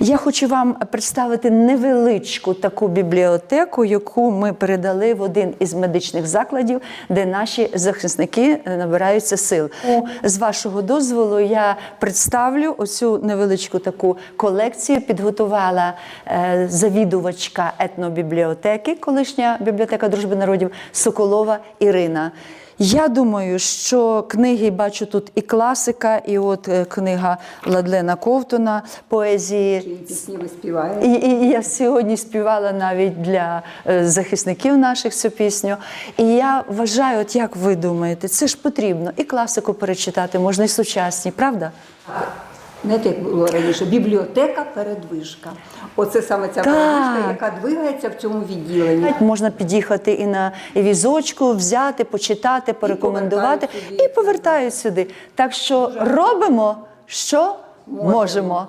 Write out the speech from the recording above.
Я хочу вам представити невеличку таку бібліотеку, яку ми передали в один із медичних закладів, де наші захисники набираються сил. З вашого дозволу я представлю оцю невеличку таку колекцію. Підготувала е, завідувачка етнобібліотеки, колишня бібліотека дружби народів Соколова Ірина. Я думаю, що книги бачу тут і класика, і от е, книга Ладлена Ковтуна, поезії. І пісні. І, і я сьогодні співала навіть для е, захисників наших цю пісню. І я вважаю, от як ви думаєте, це ж потрібно і класику перечитати, можна і сучасні, правда? Знаєте, як було раніше, бібліотека передвижка. Оце саме ця Так. передвижка, яка двигається в цьому відділенні. Можна під'їхати і на візочку, взяти, почитати, порекомендувати і повертають сюди. Так що робимо, що можемо.